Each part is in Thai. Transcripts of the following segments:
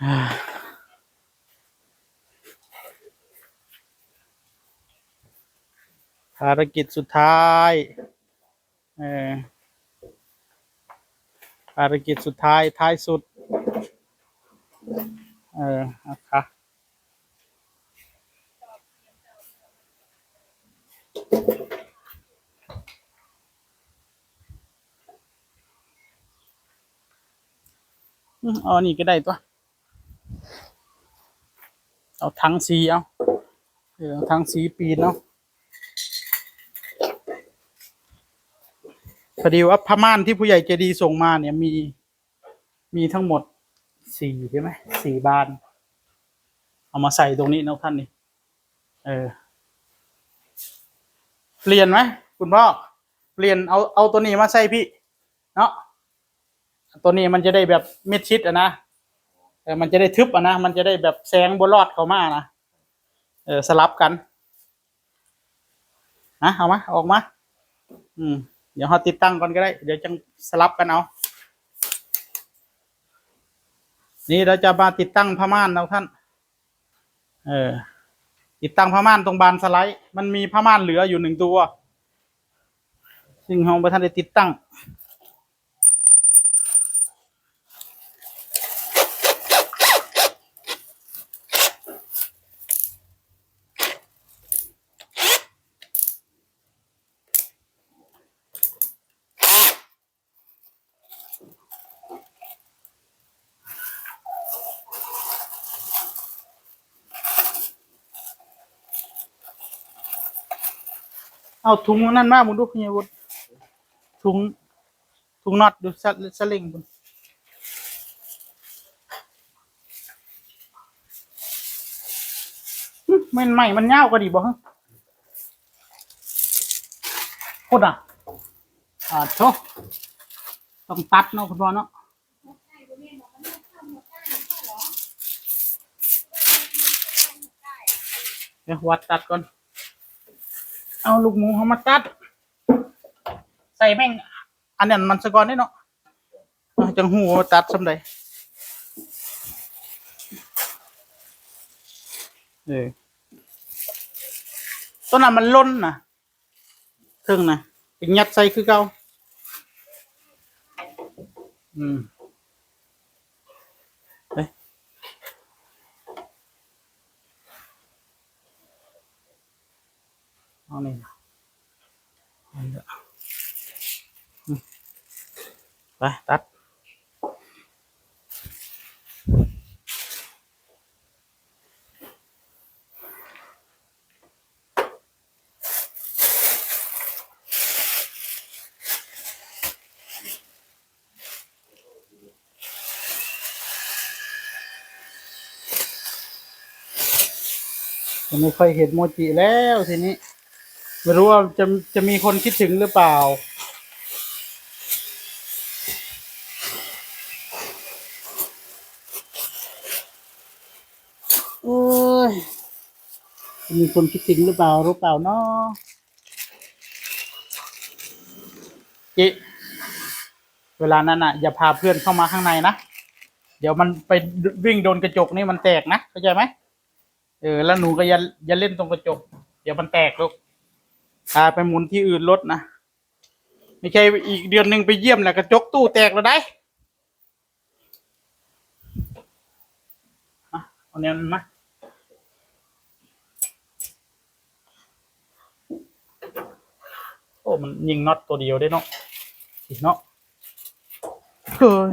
ภารกิจสุดท้ายเออภารกิจสุดท้ายท้ายสุด เออนะคะอืมเอนนี้ก็ได้ตัว เอาทั้งสีเอาเออเอาทั้งสีปีนเนาะพอดีว่าผ้าม่านที่ผู้ใหญ่ใจดีส่งมาเนี่ยมีมีทั้งหมดสี่ใช่ไหมสี่บาน เอามาใส่ตรงนี้นะท่านนี่เออเปลี่ยนไหมคุณพ่อเปลี่ยนเอาเอาตัวนี้มาใส่พี่ เนาะตัวนี้มันจะได้แบบมิดชิดอะนะ ออมันจะได้ทึบอะนะ มันจะได้แบบแสงบนรอดเข้ามานะเออสลับกันนะเอามาออกมา อืม เดี๋ยวเราติดตั้งก่อนก็ได้ เดี๋ยวจังสลับกันเอานี่เราจะมาติดตั้งผ้าม่านนะท่าน เออ ติดตั้งผ้าม่านตรงบานสไลด์ มันมีผ้าม่านเหลืออยู่หนึ่งตัว ซึ่งเราประท่านได้ติดตั้ง เอาถุงนั่นมามึงดูพี่วุฒถุงถุงน็อตดูสลสลิงบุญมันใหม่มันเงาวก็ดีบ่ฮะโคตรอะอ่าโชต้องตัดเนาะคุณพ่อเนาะเดี๋ยววัดตัดก่อน เอาลูกหมูเขามาตัด ใส่แม่ง อันนั้นมันสะกอนได้เนาะเอาจังหูว่าตัดสำใดเออต้นนั้นมันล้นนะถึงนะเป็นยัดใส่คือเก่าอืมเฮ้ย เอาเละอืมไปตัดไม่ค่อยเห็นโมจิแล้วทีนี้ ไม่รู้ว่าจะจะมีคนคิดถึงหรือเปล่า โอ้ยจะมีคนคิดถึงหรือเปล่ารู้เปล่าเนาะจิเวลานั้นอะ อย่าพาเพื่อนเข้ามาข้างในนะ เดี๋ยวมันไปวิ่งโดนกระจกนี่มันแตกนะเข้าใจไหมเออแล้วหนูก็อย่าอย่าเล่นตรงกระจก เดี๋ยวมันแตกลูก พาไปหมุนที่อื่นรถนะไม่ใช่อีกเดือนหนึ่งไปเยี่ยมแล้วกระจกตู้แตกแล้วได้เอาเนี้ยมันมาโอ้มันยิงน็อตตัวเดียวได้เนาะอีกเนาะเฮ้ย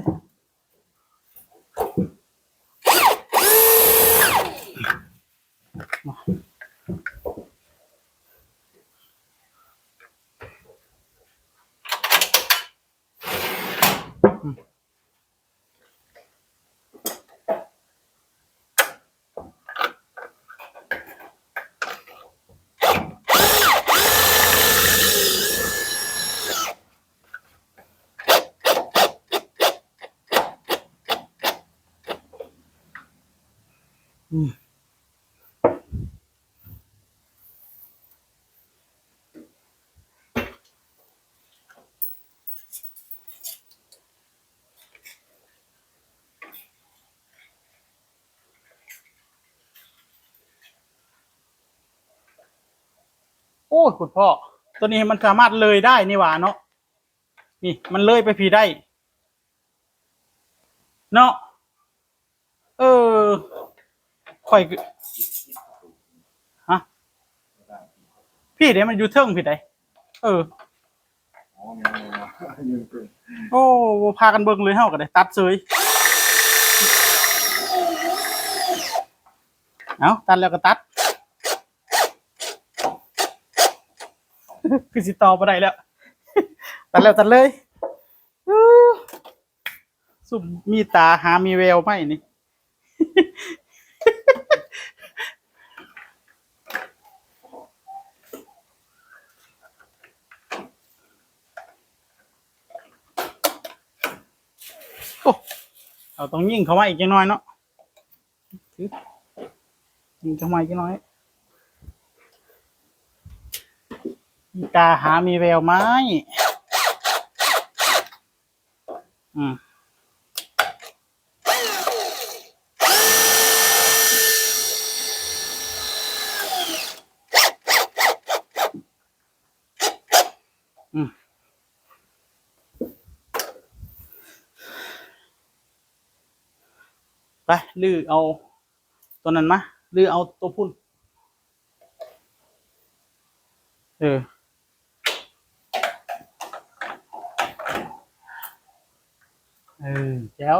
อ้คุณพ่อ ตัวนี้มันสามารถเลยได้นี่หว่าเนาะนี่มันเลยไปพีได้ เนาะเออค่อยฮะพี่เดี๋ยวมันอยู่เทิงพี่ไดเอออ๋อเนี่ยเกินโอ้พากันเบิ่งเลยเฮาก็ได้ตัดเสยเอาตัดแล้วก็ตัด คือสิต่อบ่ได้แล้ว ตัดแล้วตัดเลยอู้สุ่มมีตาหามีแววไหมนี่ โอ้เอาต้องยิงเข้ามาอีกจังน้อยเนาะถือยิงเข้ามาอีกจังน้อยมี ตาหามีแววไหมอืมอืมไปลือเอาตัวนั้นมาลือเอาตัวพุ่น เออ ออแจ๋ว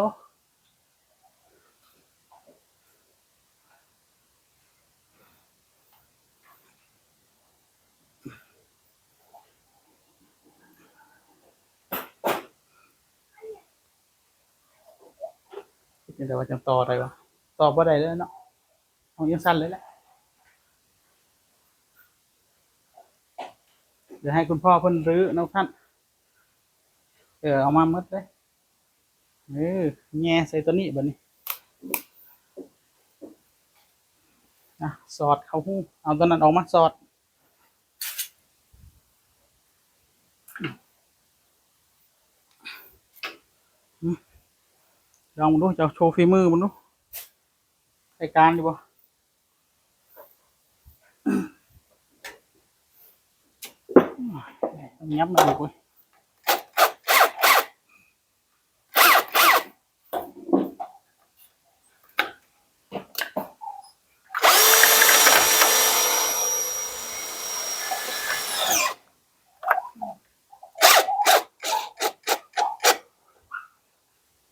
นี่แต่ว่าจะต่ออะไรวะต่อบ่ได้เลยเนาะเอายังสั้นเลยแหละเดี๋ยวให้คุณพ่อเพิ่นรื้อนะท่าน เออเอามาหมดเลย เออแง่ใส่ตัวนี้บัดนี้นะสอดเข้าหูเอาตัวนั้นออกมาสอด ลองดูจะโชว์ฝีมือมันดูรายการดีบ่ยับมาดูเว้ย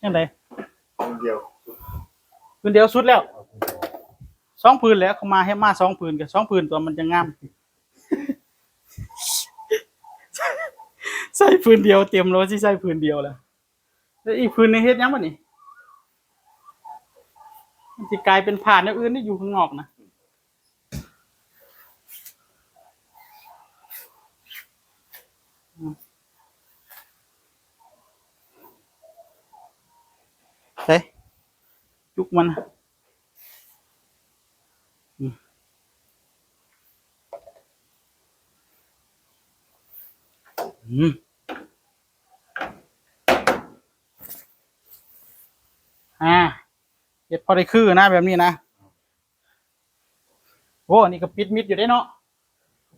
ยังไงคนเดียวพื้นเดียวสุดแล้วสองพื้นแล้วเขามาให้มาสองพื้นกับสองพื้นตัวมันจะงาม ใส่พื้นเดียวเตรียมรถที่ใส่พื้นเดียวแล้วแล้วอีกพื้นในเฮ็ดยังวะนี่มันจะกลายเป็นผ่านอย่างอื่นที่อยู่ข้างนอกนะอืมเฮ้ยจุก มันอืมอ่าเห็ดพอได้คือนะแบบนี้นะโอ้นี่ก็ปิดมิดอยู่ได้เนาะ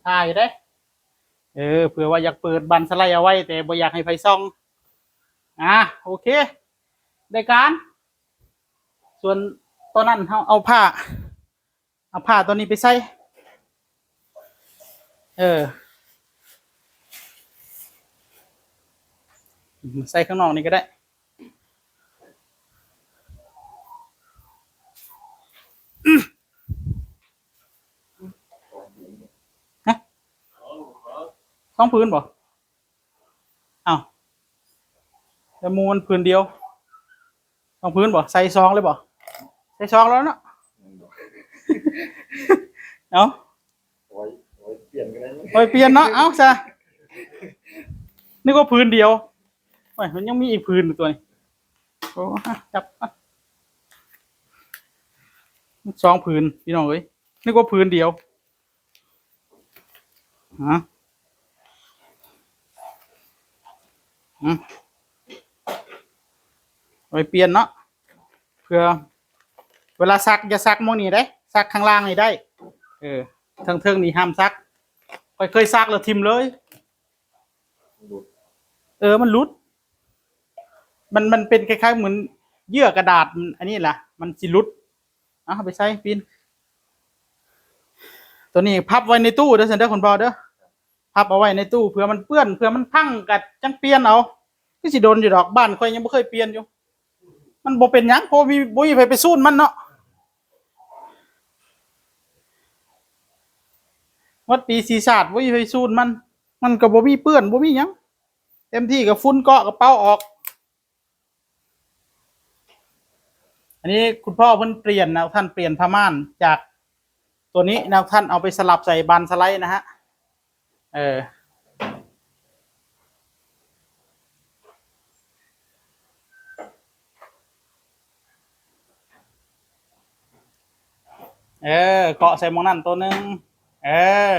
ถ่ายได้ เออเผื่อว่าอยากเปิดบันสไลด์เอาไว้ แต่บ่อยากให้ไฟซ่อง อ่าโอเค ได้การ ส่วนตัวนั้นเขาเอาผ้า เอาผ้าตัวนี้ไปใส่เออใส่ข้างนอกนี่ก็ได้ ฮะสองพื้นบ่อ้าวแต่มูมันพื้นเดียวสองพื้นบ่ใส่ซองเลยบ่ ใส่ซองแล้วเนาะเอาไว้ไว้เปลี่ยนกันได้ไหมไปเปลี่ยนเนาะ เอาซะนึกว่าพื้นเดียวโอ้ยมันยังมีอีกพื้นอยู่ตัวนี้โอ้ฮะจับอะสองพื้นพี่น้องเอ้ยนึกว่าพื้นเดียวฮะอืมไปเปลี่ยนเนาะเพื่อ เวลาซักอย่าซักมองนี้ได้ซักข้างล่างนี่ได้ เออเทิงเทิงนี่ห้ามซักค่อยเคยซักแล้วทิมเลย เออมันรุด มันมันเป็นคล้ายๆเหมือนเยื่อกระดาษอันนี้แหละมันสิรุดเอาไปใส่ปินตัวนี้พับไว้ในตู้เด้อเซนเดอร์คนบอเด้อพับเอาไว้ในตู้เผื่อมันเปื้อนเผื่อมันพังกัดจังเปลี่ยนเอาก็สิโดนอยู่ดอกบ้านค่อยยังบ่เคยเปลี่ยนอยู่ มันบ่เป็นยังเพราะมีบ่มีไผไปสู้มันเนาะ วัดปีศีศาสตร์บ่ไผสู้มัน มันก็บ่มีเปื้อนบ่มีหยังเต็มที่กับฟุ้นเกาะกระเป๋าออก อันนี้คุณพ่อเพิ่นเปลี่ยนนะท่านเปลี่ยนผ้าม่านจากตัวนี้นะท่านเอาไปสลับใส่บานสไลด์นะฮะ เออเออเกาะใส่มองนั่นตัวหนึ่ง เออ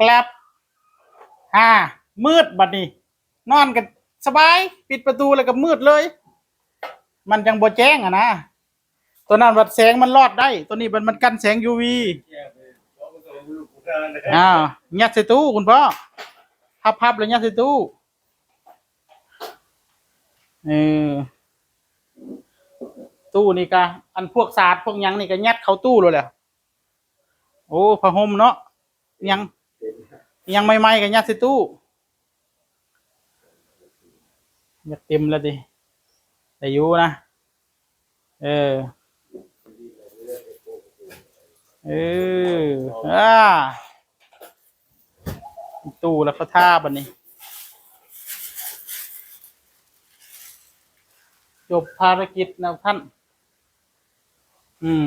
กลับอ่า มืดบัดนี้ นอนกันสบาย ปิดประตูแล้วก็มืดเลย มันยังบ่แจ้งอะนะตัวนั้นวัดแสงมันรอดได้ ตัวนี้มันมันกันแสง UV อ้าวยัดใส่ตู้คุณพ่อพับพับแล้วยัดใส่ตู้เออตู้นี่กะอันพวกศาสตร์พวกยังนี่ก็ยัดเข้าตู้เลยแหละ โอ้ผ้าห่มเนาะยังยังไม่ไหม้ๆก็ยัดใส่ตู้ยัดเต็มแล้วดิแต่อยู่นะ เออ เอออ่าตู้แล้วเขาท่าบันนี้ จบภารกิจนะท่าน อืม